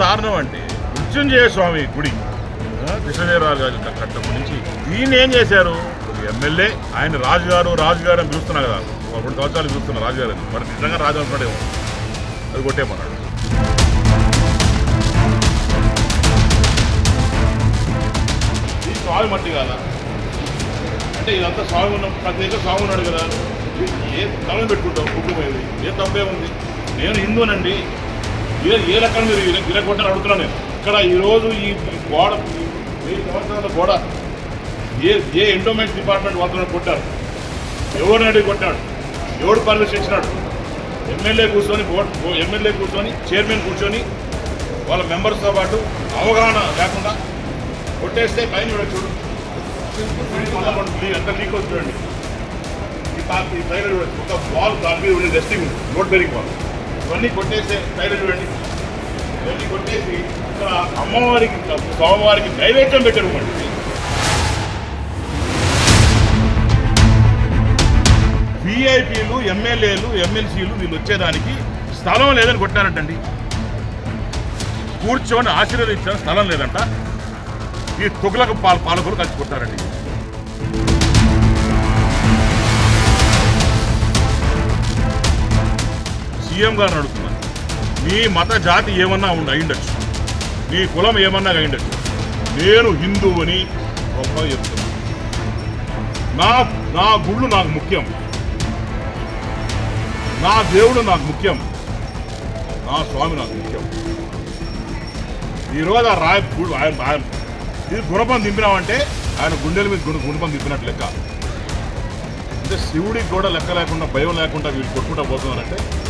దారుణం అంటే మృత్యుంజయ స్వామి గుడి కృష్ణదేవరాజు గారి కట్టడం గురించి దీన్ని ఏం చేశారు? ఎమ్మెల్యే ఆయన రాజుగారు రాజుగారు అని పిలుస్తున్నా కదా ఒక రెండు సంవత్సరాలు పిలుస్తున్నా రాజుగారు అని మరి నిజంగా రాజు అనుకున్నాడేమో అది కొట్టేమన్నాడు ఈ స్వామి మట్టి కదా? అంటే ఇదంతా స్వామి ఉన్న ప్రతి దగ్గర స్వామి ఉన్నాడు కదా. ఏ తలం పెట్టుకుంటాం కుటుంబం ఏ తప్పే ఉంది నేను హిందూనండి ఏ ఏ లెక్కన మీరు ఇలా అడుగుతున్నాను నేను. ఇక్కడ ఈరోజు ఈ గోడ వెయ్యి సంవత్సరాల గోడ ఏ ఏ ఎండోమెంట్ డిపార్ట్మెంట్ వాళ్ళతో కొట్టారు. ఎవరిని అడిగి కొట్టాడు? ఎవడు పర్మిషన్ ఇచ్చినాడు? ఎమ్మెల్యే కూర్చొని బోర్డు ఎమ్మెల్యే కూర్చొని చైర్మన్ కూర్చొని వాళ్ళ మెంబర్స్తో పాటు అవగాహన లేకుండా కొట్టేస్తే పైన చూడ చూడు. అంత లీక్ అవుతుంది చూడండి. ఈ పైన చూడండి. ఒక వాల్ దాని మీద ఉండే రెస్టింగ్ నోట్ బెరింగ్ వాల్ ఇవన్నీ కొట్టేసే పైన చూడండి ఇవన్నీ కొట్టేసి ఇక్కడ అమ్మవారికి స్వామివారికి నైవేద్యం పెట్టరు అండి. విఐపీలు ఎమ్మెల్యేలు ఎమ్మెల్సీలు వీళ్ళు వచ్చేదానికి స్థలం లేదని కొట్టారంటండి. కూర్చొని ఆశీర్వదించిన స్థలం లేదంట. ఈ తుగులకు పాల పాలకులు కలిసి కొట్టారండి. సీఎం గారిని అడుగుతున్నాను నీ మత జాతి ఏమన్నా ఉండి అయిండొచ్చు. నీ కులం ఏమన్నా అయిండొచ్చు. నేను హిందువుని గొప్పగా చెప్తున్నాను నా నా గుళ్ళు నాకు ముఖ్యం. నా దేవుడు నాకు ముఖ్యం. నా స్వామి నాకు ముఖ్యం. ఈరోజు ఆ రాయ గుడు ఆయన ఆయన- ఇది గుణపం దింపినామంటే ఆయన గుండెల మీద గుణ గుణపం దింపినట్టు లెక్క. అంటే శివుడికి కూడా లెక్క లేకుండా భయం లేకుండా వీళ్ళు కొట్టుకుంటా పోతున్నారంటే